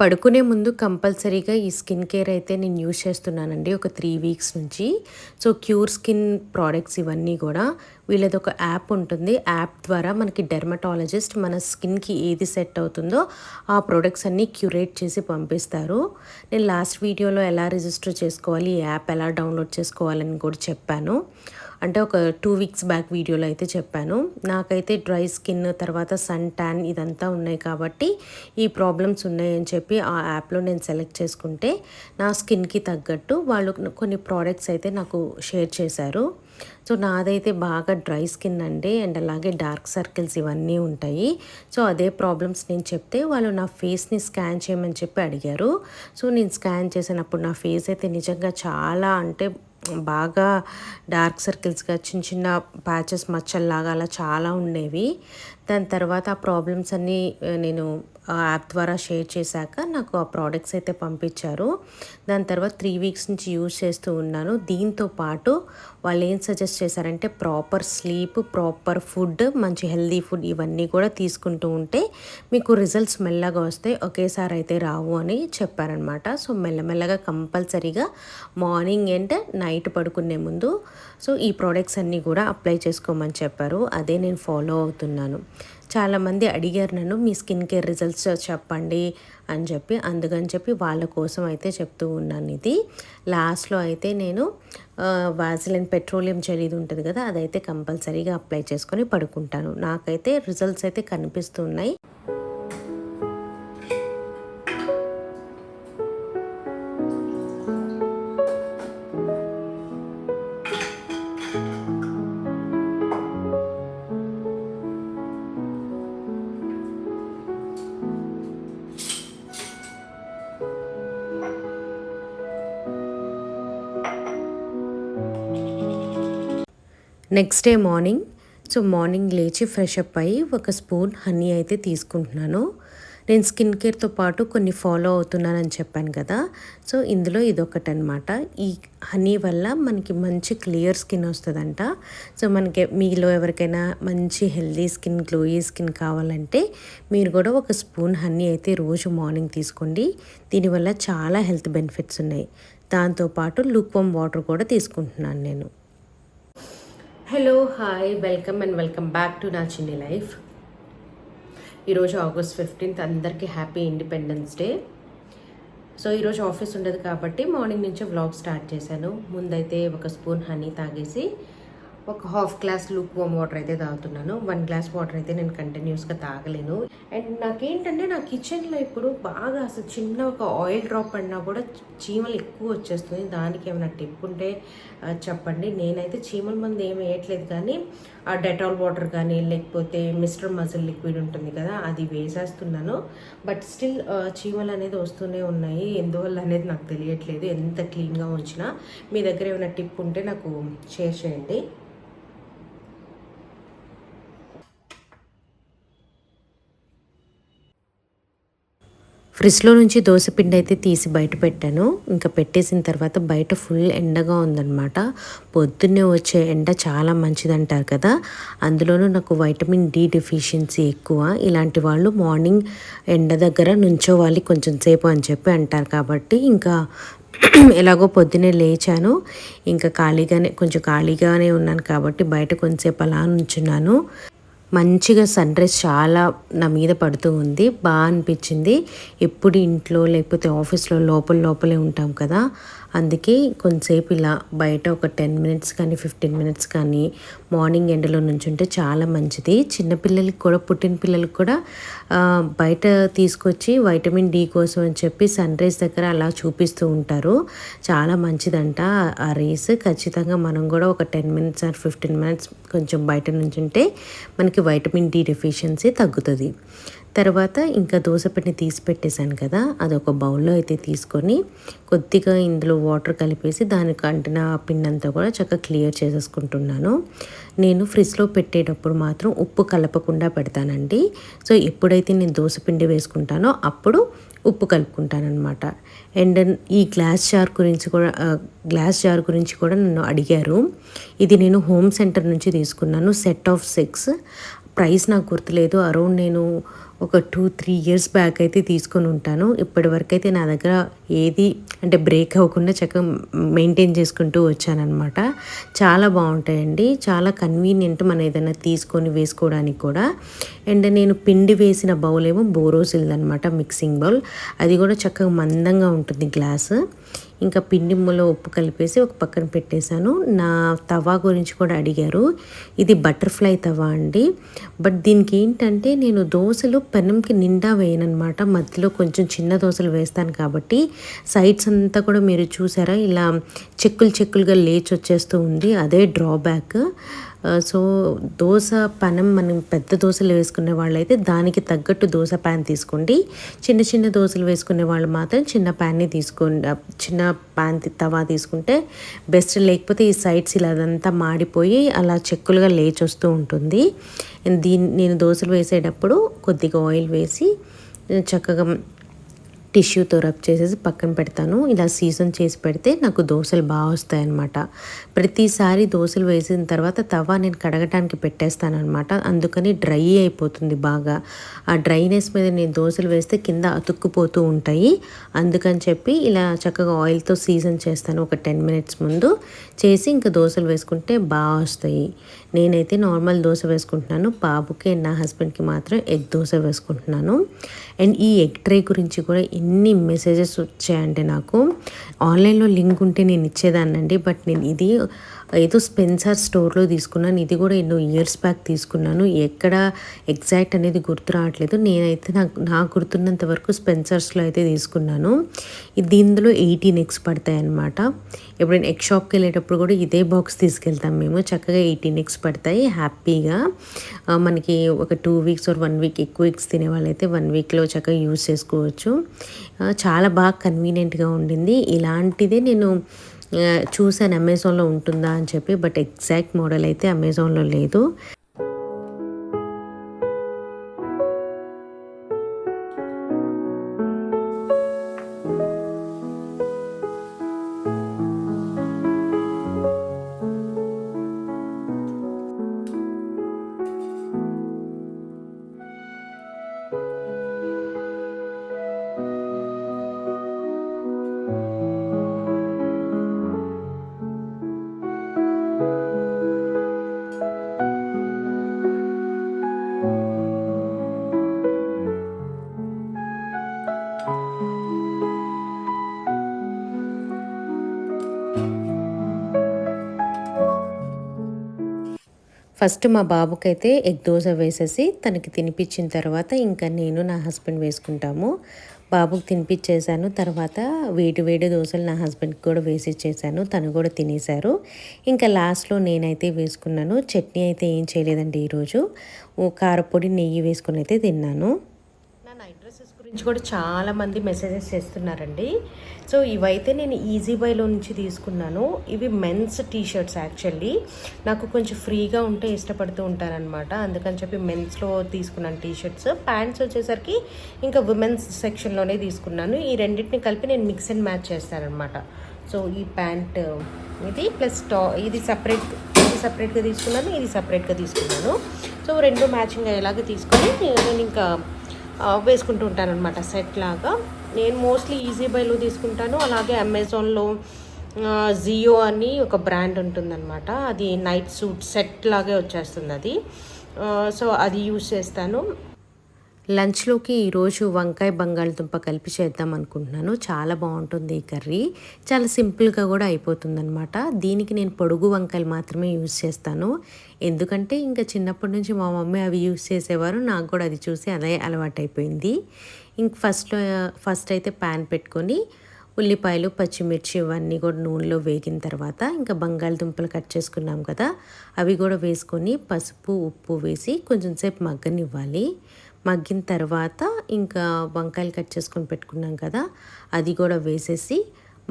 పడుకునే ముందు కంపల్సరీగా ఈ స్కిన్ కేర్ అయితే నేను యూజ్ చేస్తున్నానండి ఒక త్రీ వీక్స్ నుంచి. సో క్యూర్ స్కిన్ ప్రోడక్ట్స్ ఇవన్నీ కూడా వీళ్ళది ఒక యాప్ ఉంటుంది. యాప్ ద్వారా మనకి డెర్మటాలజిస్ట్ మన స్కిన్కి ఏది సెట్ అవుతుందో ఆ ప్రోడక్ట్స్ అన్నీ క్యూరేట్ చేసి పంపిస్తారు. నేను లాస్ట్ వీడియోలో ఎలా రిజిస్టర్ చేసుకోవాలి ఈ యాప్ ఎలా డౌన్లోడ్ చేసుకోవాలని కూడా చెప్పాను. అంటే ఒక టూ వీక్స్ బ్యాక్ వీడియోలో అయితే చెప్పాను. నాకైతే డ్రై స్కిన్ తర్వాత సన్ ట్యాన్ ఇదంతా ఉన్నాయి కాబట్టి ఈ ప్రాబ్లమ్స్ ఉన్నాయని చెప్పి ఆ యాప్లో నేను సెలెక్ట్ చేసుకుంటే నా స్కిన్కి తగ్గట్టు వాళ్ళు కొన్ని ప్రోడక్ట్స్ అయితే నాకు షేర్ చేశారు. సో నాదైతే బాగా డ్రై స్కిన్ అండి. అండ్ అలాగే డార్క్ సర్కిల్స్ ఇవన్నీ ఉంటాయి. సో అదే ప్రాబ్లమ్స్ నేను చెప్తే వాళ్ళు నా ఫేస్ని స్కాన్ చేయమని చెప్పి అడిగారు. సో నేను స్కాన్ చేసినప్పుడు నా ఫేస్ అయితే నిజంగా చాలా అంటే బాగా డార్క్ సర్కిల్స్గా చిన్న చిన్న ప్యాచెస్ మచ్చల్లాగా అలా చాలా ఉండేవి. దాని తర్వాత ఆ ప్రాబ్లమ్స్ అన్నీ నేను ఆ యాప్ ద్వారా షేర్ చేశాక నాకు ఆ ప్రోడక్ట్స్ అయితే పంపించారు. దాని తర్వాత త్రీ వీక్స్ నుంచి యూజ్ చేస్తూ ఉన్నాను. దీంతో పాటు వాళ్ళు ఏం సజెస్ట్ చేశారంటే ప్రాపర్ స్లీప్ ప్రాపర్ ఫుడ్ మంచి హెల్దీ ఫుడ్ ఇవన్నీ కూడా తీసుకుంటూ ఉంటే మీకు రిజల్ట్స్ మెల్లగా వస్తాయి. ఒకేసారి అయితే రావు అని చెప్పారనమాట. సో మెల్లమెల్లగా కంపల్సరీగా మార్నింగ్ అండ్ నైట్ పడుకునే ముందు సో ఈ ప్రోడక్ట్స్ అన్నీ కూడా అప్లై చేసుకోమని చెప్పారు. అదే నేను ఫాలో అవుతున్నాను. చాలామంది అడిగారు నన్ను మీ స్కిన్ కేర్ రిజల్ట్స్ చెప్పండి అని చెప్పి అందుకని చెప్పి వాళ్ళ కోసం అయితే చెప్తూ ఉన్నాను ఇది. లాస్ట్లో అయితే నేను వాజిలిన్ పెట్రోలియం జెల్ ఇది ఉంటుంది కదా అదైతే కంపల్సరీగా అప్లై చేసుకొని పడుకుంటాను. నాకైతే రిజల్ట్స్ అయితే కనిపిస్తున్నాయి next day morning so morning లేచి ఫ్రెష్ అప్ అయ్యి ఒక స్పూన్ హనీ అయితే తీసుకుంటున్నాను. నేను స్కిన్ కేర్తో పాటు కొన్ని ఫాలో అవుతున్నానని చెప్పాను కదా. సో ఇందులో ఇదొకటి అనమాట ఈ హనీ వల్ల మనకి మంచి క్లియర్ స్కిన్ వస్తుందంట. సో మనకి మీలో ఎవరికైనా మంచి హెల్దీ స్కిన్ గ్లోయీ స్కిన్ కావాలంటే మీరు కూడా ఒక స్పూన్ హనీ అయితే రోజు మార్నింగ్ తీసుకోండి. దీనివల్ల చాలా హెల్త్ బెనిఫిట్స్ ఉన్నాయి. దాంతోపాటు లూక్వమ్ వాటర్ కూడా తీసుకుంటున్నాను నేను. Hello hi welcome and welcome back to నా చిన్ని లైఫ్. ఈరోజు ఆగస్ట్ ఫిఫ్టీన్త్ అందరికీ హ్యాపీ ఇండిపెండెన్స్ డే సో ఈరోజు ఆఫీస్ ఉండదు కాబట్టి మార్నింగ్ నుంచి వ్లాగ్ స్టార్ట్ చేశాను. ముందైతే ఒక స్పూన్ హనీ తాగేసి ఒక half glass lukewarm water అయితే తాగుతున్నాను. వన్ గ్లాస్ వాటర్ అయితే నేను కంటిన్యూస్గా తాగలేను. అండ్ నాకేంటంటే నా కిచెన్లో ఇప్పుడు బాగా అసలు చిన్న ఒక ఆయిల్ డ్రాప్ అన్నా కూడా చీమలు ఎక్కువ వచ్చేస్తుంది దానికి ఏమైనా టిప్ ఉంటే చెప్పండి. నేనైతే చీమల మంది ఏమి వేయట్లేదు కానీ ఆ డెటాల్ వాటర్ కానీ లేకపోతే మిస్టర్ మజిల్ లిక్విడ్ ఉంటుంది కదా అది వేసేస్తున్నాను. బట్ స్టిల్ చీమలు అనేది వస్తూనే ఉన్నాయి. ఎందువల్ల అనేది నాకు తెలియట్లేదు. ఎంత క్లీన్గా ఉంచినా. మీ దగ్గర ఏమైనా టిప్ ఉంటే నాకు షేర్ చేయండి. ఫ్రిడ్జ్లో నుంచి దోశపిండి అయితే తీసి బయట పెట్టాను. ఇంకా పెట్టేసిన తర్వాత బయట ఫుల్ ఎండగా ఉందన్నమాట. పొద్దున్నే వచ్చే ఎండ చాలా మంచిది అంటారు కదా. అందులోనూ నాకు వైటమిన్ డి డెఫిషియన్సీ ఎక్కువ. ఇలాంటి వాళ్ళు మార్నింగ్ ఎండ దగ్గర నుంచోవాలి కొంచెం సేపు అని చెప్పి అంటారు కాబట్టి ఇంకా ఎలాగో పొద్దునే లేచాను. ఇంకా ఖాళీగానే కొంచెం ఖాళీగానే ఉన్నాను కాబట్టి బయట కొంచెంసేపు అలా నుంచున్నాను. మంచిగా సన్ రైజ్ చాలా నా మీద పడుతూ ఉంది. బాగా అనిపించింది. ఎప్పుడు ఇంట్లో లేకపోతే ఆఫీస్లో లోపల లోపలే ఉంటాం కదా. అందుకే కొంతసేపు ఇలా బయట ఒక టెన్ మినిట్స్ కానీ ఫిఫ్టీన్ మినిట్స్ కానీ మార్నింగ్ ఎండలో నుంచుంటే చాలా మంచిది. చిన్నపిల్లలకి కూడా పుట్టిన పిల్లలకి కూడా బయట తీసుకొచ్చి వైటమిన్ డి కోసం అని చెప్పి సన్ రైజ్ దగ్గర అలా చూపిస్తూ ఉంటారు. చాలా మంచిదంట ఆ- ఆ రేస్. ఖచ్చితంగా మనం కూడా ఒక ten minutes or fifteen minutes కొంచెం బయట నుంచుంటే మనకి వైటమిన్ డి డెఫిషియన్సీ తగ్గుతుంది. తర్వాత ఇంకా దోసపిండి తీసి పెట్టేశాను కదా అది ఒక బౌల్లో అయితే తీసుకొని కొద్దిగా ఇందులో వాటర్ కలిపేసి దానికి అంటిన పిండంతా అంతా కూడా చక్కగా క్లియర్ చేసేసుకుంటున్నాను. నేను ఫ్రిడ్జ్లో పెట్టేటప్పుడు మాత్రం ఉప్పు కలపకుండా పెడతానండి. సో ఎప్పుడైతే నేను దోసపిండి వేసుకుంటానో అప్పుడు ఉప్పు కలుపుకుంటానమాట అండ్ ఈ గ్లాస్ జార్ గురించి కూడా గ్లాస్ జార్ గురించి కూడా నన్ను అడిగారు. ఇది నేను హోమ్ సెంటర్ నుంచి తీసుకున్నాను సెట్ ఆఫ్ సిక్స్. ప్రైస్ నాకు గుర్తులేదు అరౌండ్ నేను ఒక టూ త్రీ ఇయర్స్ బ్యాక్ అయితే తీసుకొని ఉంటాను. ఇప్పటి వరకు అయితే నా దగ్గర ఏది అంటే బ్రేక్ అవ్వకుండా చక్కగా మెయింటైన్ చేసుకుంటూ వచ్చానమాట చాలా బాగుంటాయండి. చాలా కన్వీనియంట్ మనం ఏదైనా తీసుకొని వేసుకోవడానికి కూడా. అండ్ నేను పిండి వేసిన బౌల్ ఏమో బోరోసిల్ది అనమాట మిక్సింగ్ బౌల్ అది కూడా చక్కగా మందంగా ఉంటుంది గ్లాస్. ఇంకా పిండి ఉప్పు కలిపేసి ఒక పక్కన పెట్టేశాను. నా తవా గురించి కూడా అడిగారు. ఇది బటర్ఫ్లై తవా అండి. బట్ దీనికి ఏంటంటే నేను దోశలు పెనంకి నిండా వేయనమాట మధ్యలో కొంచెం చిన్న దోశలు వేస్తాను కాబట్టి సైడ్స్ అంతా కూడా మీరు చూసారా? ఇలా చెక్కులు చెక్కులుగా లేచి వచ్చేస్తూ ఉంది. అదే డ్రాబ్యాక్. సో దోశ పనం మనం పెద్ద దోశలు వేసుకునే వాళ్ళైతే దానికి తగ్గట్టు దోశ ప్యాన్ తీసుకోండి. చిన్న చిన్న దోశలు వేసుకునే వాళ్ళు మాత్రం చిన్న ప్యాన్ని తీసుకోండి. చిన్న ప్యాన్ తవా తీసుకుంటే బెస్ట్. లేకపోతే ఈ సైడ్స్ ఇలా అదంతా మాడిపోయి అలా చెక్కులుగా లేచి వస్తూ ఉంటుంది. దీన్ని నేను దోశలు వేసేటప్పుడు కొద్దిగా ఆయిల్ వేసి చక్కగా టిష్యూతో రబ్ చేసేసి పక్కన పెడతాను. ఇలా సీజన్ చేసి పెడితే నాకు దోశలు బాగా వస్తాయన్నమాట. ప్రతిసారి దోశలు వేసిన తర్వాత తవా నేను కడగటానికి పెట్టేస్తాను అనమాట అందుకని డ్రై అయిపోతుంది బాగా. ఆ డ్రైనెస్ మీద నేను దోశలు వేస్తే కింద అతుక్కుపోతూ ఉంటాయి. అందుకని చెప్పి ఇలా చక్కగా ఆయిల్తో సీజన్ చేస్తాను ఒక టెన్ మినిట్స్ ముందు. చేసి ఇంకా దోశలు వేసుకుంటే బాగా వస్తాయి. నేనైతే నార్మల్ దోశ వేసుకుంటున్నాను. బాబుకి నా హస్బెండ్కి మాత్రం ఎగ్ దోశ వేసుకుంటున్నాను. అండ్ ఈ ఎగ్ ట్రే గురించి కూడా ఎన్ని మెసేజెస్ వచ్చాయంటే నాకు. ఆన్లైన్లో లింక్ ఉంటే నేను ఇచ్చేదాన్నండి బట్ నేను ఇది ఏదో స్పెన్సర్ స్టోర్లో తీసుకున్నాను. ఇది కూడా ఎన్నో ఇయర్స్ బ్యాక్ తీసుకున్నాను. ఎక్కడ ఎగ్జాక్ట్ అనేది గుర్తు రావట్లేదు. నేనైతే నాకు నాకు గుర్తున్నంత వరకు స్పెన్సర్స్లో అయితే తీసుకున్నాను. ఇది ఇందులో ఎయిటీన్ ఎగ్స్ పడతాయి అనమాట ఎప్పుడైనా ఎగ్ షాప్కి వెళ్ళేటప్పుడు కూడా ఇదే బాక్స్ తీసుకెళ్తాం మేము. చక్కగా ఎయిటీన్ ఎగ్స్ పడతాయి. హ్యాపీగా. మనకి ఒక two weeks or one week ఎక్కువ ఎగ్స్ తినే వాళ్ళైతే వన్ వీక్లో చక్కగా యూస్ చేసుకోవచ్చు. చాలా బాగా కన్వీనియంట్గా ఉండింది. ఇలాంటిదే నేను చూసాను అమెజాన్లో ఉంటుందా అని చెప్పి బట్ ఎగ్జాక్ట్ మోడల్ అయితే అమెజాన్లో లేదు. ఫస్ట్ మా బాబుకైతే ఎగ్ దోశ వేసేసి తనకి తినిపించిన తర్వాత ఇంకా నేను నా హస్బెండ్ వేసుకుంటాము. బాబుకి తినిపించేశాను తర్వాత వేడి వేడి దోశలు నా హస్బెండ్కి కూడా వేసి ఇచ్చేసాను తను కూడా తినేశారు. ఇంకా లాస్ట్లో నేనైతే వేసుకున్నాను చట్నీ అయితే ఏం చేయలేదండి ఈరోజు. కారపొడి నెయ్యి వేసుకుని అయితే తిన్నాను. గురించి కూడా చాలామంది మెసేజెస్ చేస్తున్నారండి. సో ఇవైతే నేను ఈజీ బైలో నుంచి తీసుకున్నాను. ఇవి మెన్స్ టీషర్ట్స్ యాక్చువల్లీ నాకు కొంచెం ఫ్రీగా ఉంటే ఇష్టపడుతూ ఉంటారనమాట అందుకని చెప్పి మెన్స్లో తీసుకున్నాను టీషర్ట్స్ ప్యాంట్స్ వచ్చేసరికి ఇంకా ఉమెన్స్ సెక్షన్లోనే తీసుకున్నాను. ఈ రెండింటిని కలిపి నేను మిక్స్ అండ్ మ్యాచ్ చేస్తానమాట సో ఈ ప్యాంట్ ఇది ప్లస్ టా ఇది సపరేట్ ఇది సపరేట్గా తీసుకున్నాను ఇది సపరేట్గా తీసుకున్నాను. సో రెండు మ్యాచింగ్ అయ్యేలాగా తీసుకొని నేను ఇంకా వేసుకుంటూ ఉంటాను అనమాట సెట్ లాగా. నేను మోస్ట్లీ ఈజీ బైలో తీసుకుంటాను అలాగే అమెజాన్లో జియో అని ఒక బ్రాండ్ ఉంటుందన్నమాట. అది నైట్ సూట్ సెట్ లాగే వచ్చేస్తుంది అది. సో అది యూజ్ చేస్తాను. లంచ్లోకి ఈరోజు వంకాయ బంగాళదుంప కలిపి చేద్దాం అనుకుంటున్నాను. చాలా బాగుంటుంది ఈ కర్రీ. చాలా సింపుల్గా కూడా అయిపోతుందనమాట దీనికి నేను పొడుగు వంకాయలు మాత్రమే యూజ్ చేస్తాను. ఎందుకంటే ఇంకా చిన్నప్పటి నుంచి మా మమ్మీ అవి యూజ్ చేసేవారు. నాకు కూడా అది చూసి అదే అలవాటైపోయింది. ఇంక ఫస్ట్లో ఫస్ట్ అయితే ప్యాన్ పెట్టుకొని ఉల్లిపాయలు పచ్చిమిర్చి ఇవన్నీ కూడా నూనెలో వేగిన తర్వాత ఇంకా బంగాళదుంపలు కట్ చేసుకున్నాం కదా అవి కూడా వేసుకొని పసుపు ఉప్పు వేసి కొంచెం సేపు మగ్గనివ్వాలి. మగ్గిన తర్వాత ఇంకా వంకాయలు కట్ చేసుకొని పెట్టుకున్నాం కదా అది కూడా వేసేసి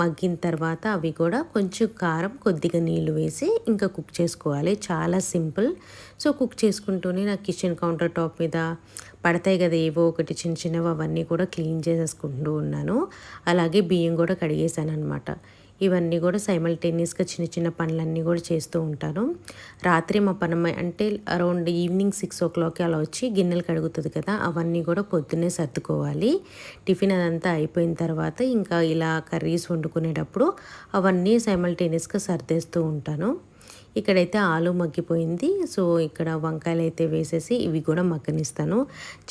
మగ్గిన తర్వాత అవి కూడా కొంచెం కారం కొద్దిగా నీళ్ళు వేసి ఇంకా కుక్ చేసుకోవాలి. చాలా సింపుల్. సో కుక్ చేసుకుంటూనే నా కిచెన్ కౌంటర్ టాప్ మీద పడతాయి కదా ఏవో ఒకటి చిన్న చిన్నవి అవన్నీ కూడా క్లీన్ చేసేసుకుంటూ ఉన్నాను. అలాగే బియ్యం కూడా కడిగేసాను అనమాట ఇవన్నీ కూడా సైమల్టేనియస్గా చిన్న చిన్న పనులన్నీ కూడా చేస్తూ ఉంటాను. రాత్రి మా పని అంటే అరౌండ్ ఈవినింగ్ సిక్స్ ఓ క్లాక్కి అలా వచ్చి గిన్నెలు కడుగుతుంది కదా అవన్నీ కూడా పొద్దున్నే సర్దుకోవాలి. టిఫిన్ అదంతా అయిపోయిన తర్వాత ఇంకా ఇలా కర్రీస్ వండుకునేటప్పుడు అవన్నీ సైమల్టేనియస్గా సర్దేస్తూ ఉంటాను. ఇక్కడైతే ఆలు మగ్గిపోయింది సో ఇక్కడ వంకాయలు అయితే వేసేసి ఇవి కూడా మగ్గనిస్తాను.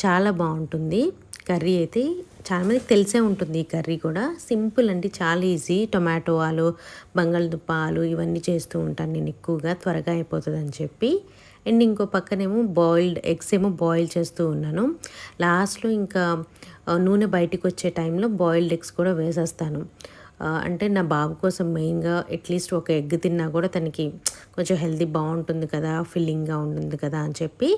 చాలా బాగుంటుంది. కర్రీ అయితే చాలామందికి తెలిసే ఉంటుంది ఈ కర్రీ కూడా. సింపుల్ అండి చాలా ఈజీ. టొమాటో ఆలు బంగాళదుంప ఆలు ఇవన్నీ చేస్తూ ఉంటాను నేను ఎక్కువగా త్వరగా అయిపోతుంది అని చెప్పి. అండ్ ఇంకో పక్కనేమో బాయిల్డ్ ఎగ్స్ ఏమో బాయిల్ చేస్తూ ఉన్నాను. లాస్ట్లో ఇంకా నూనె బయటకు వచ్చే టైంలో బాయిల్డ్ ఎగ్స్ కూడా వేసేస్తాను. అంటే నా బాబు కోసం మెయిన్గా అట్లీస్ట్ ఒక ఎగ్ తిన్నా కూడా తనకి కొంచెం హెల్తీ బాగుంటుంది కదా ఫిల్లింగ్గా ఉంటుంది కదా అని చెప్పి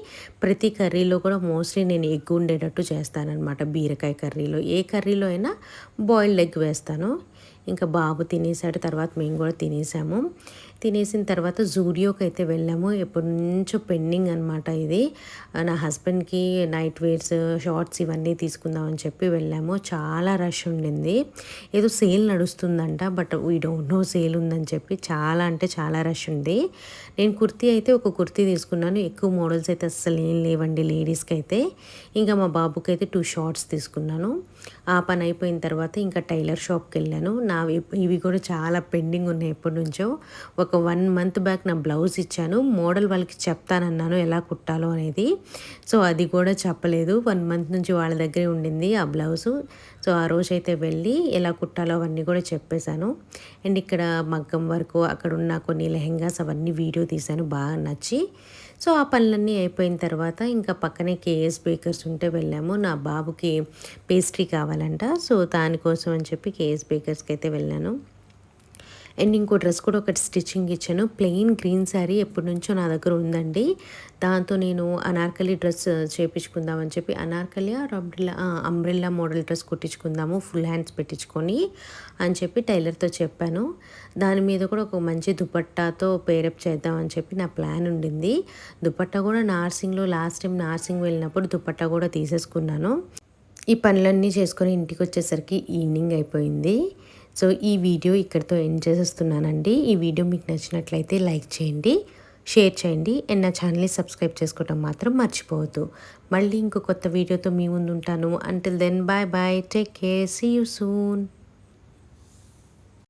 ప్రతి కర్రీలో కూడా మోస్ట్లీ నేను ఎగ్ ఉండేటట్టు చేస్తానన్నమాట. బీరకాయ కర్రీలో ఏ కర్రీలో అయినా బాయిల్డ్ ఎగ్ వేస్తాను. ఇంకా బాబు తినేసాడు తర్వాత మేము కూడా తినేసాము. తినేసిన తర్వాత జూడియోకి అయితే వెళ్ళాము. ఎప్పటి నుంచో పెండింగ్ అనమాట ఇది. నా హస్బెండ్కి నైట్ వేర్స్ షార్ట్స్ ఇవన్నీ తీసుకుందామని చెప్పి వెళ్ళాము. చాలా రష్ ఉండింది. ఏదో sale నడుస్తుందంట but we don't know sale ఉందని చెప్పి చాలా అంటే చాలా రష్ ఉంది. నేను కుర్తీ అయితే ఒక కుర్తీ తీసుకున్నాను. ఎక్కువ మోడల్స్ అయితే అస్సలు ఏం లేవండి లేడీస్కి అయితే ఇంకా మా బాబుకి అయితే టూ షార్ట్స్ తీసుకున్నాను. ఆ పని అయిపోయిన తర్వాత ఇంకా టైలర్ షాప్కి వెళ్ళాను. నా ఇవి కూడా చాలా పెండింగ్ ఉన్నాయి ఎప్పటి నుంచో. ఒక ఒక వన్ మంత్ బ్యాక్ నా బ్లౌజ్ ఇచ్చాను. మోడల్ వాళ్ళకి చెప్తానన్నాను ఎలా కుట్టాలో అనేది. సో అది కూడా చెప్పలేదు. వన్ మంత్ నుంచి వాళ్ళ దగ్గరే ఉండింది ఆ బ్లౌజు. సో ఆ రోజు అయితే వెళ్ళి ఎలా కుట్టాలో అవన్నీ కూడా చెప్పేశాను. అండ్ ఇక్కడ మగ్గం వరకు అక్కడ ఉన్న కొన్ని లెహెంగాస్ అవన్నీ వీడియో తీశాను. బాగా నచ్చి. సో ఆ పనులన్నీ అయిపోయిన తర్వాత ఇంకా పక్కనే కేఎస్ బేకర్స్ ఉంటే వెళ్ళాము. నా బాబుకి పేస్ట్రీ కావాలంట. సో దానికోసం అని చెప్పి కేఎస్ బేకర్స్కి అయితే వెళ్ళాను. అండ్ ఇంకో డ్రెస్ కూడా ఒకటి స్టిచ్చింగ్ ఇచ్చాను. ప్లెయిన్ గ్రీన్ శారీ ఎప్పటి నుంచో నా దగ్గర ఉందండి. దాంతో నేను అనార్కలి డ్రెస్ చేపించుకుందామని చెప్పి anarkali umbrella umbrella model dress కుట్టించుకుందాము full hands పెట్టించుకొని అని చెప్పి టైలర్తో చెప్పాను. దాని మీద కూడా ఒక మంచి దుపట్టాతో పేరప్ చేద్దామని చెప్పి నా ప్లాన్ ఉండింది. దుపట్టా కూడా నార్సింగ్లో లాస్ట్ టైం నార్సింగ్ వెళ్ళినప్పుడు దుపట్టా కూడా తీసేసుకున్నాను. ఈ పనులన్నీ చేసుకొని ఇంటికి వచ్చేసరికి ఈవినింగ్ అయిపోయింది. సో ఈ వీడియో ఇక్కడితో ఎండ్ చేసేస్తున్నానండి. ఈ వీడియో మీకు నచ్చినట్లయితే లైక్ చేయండి షేర్ చేయండి అండ్ నా ఛానల్ని సబ్స్క్రైబ్ చేసుకోవటం మాత్రం మర్చిపోవద్దు. మళ్ళీ ఇంకో కొత్త వీడియోతో మీ ముందు ఉంటాను. Until then bye bye take care see you soon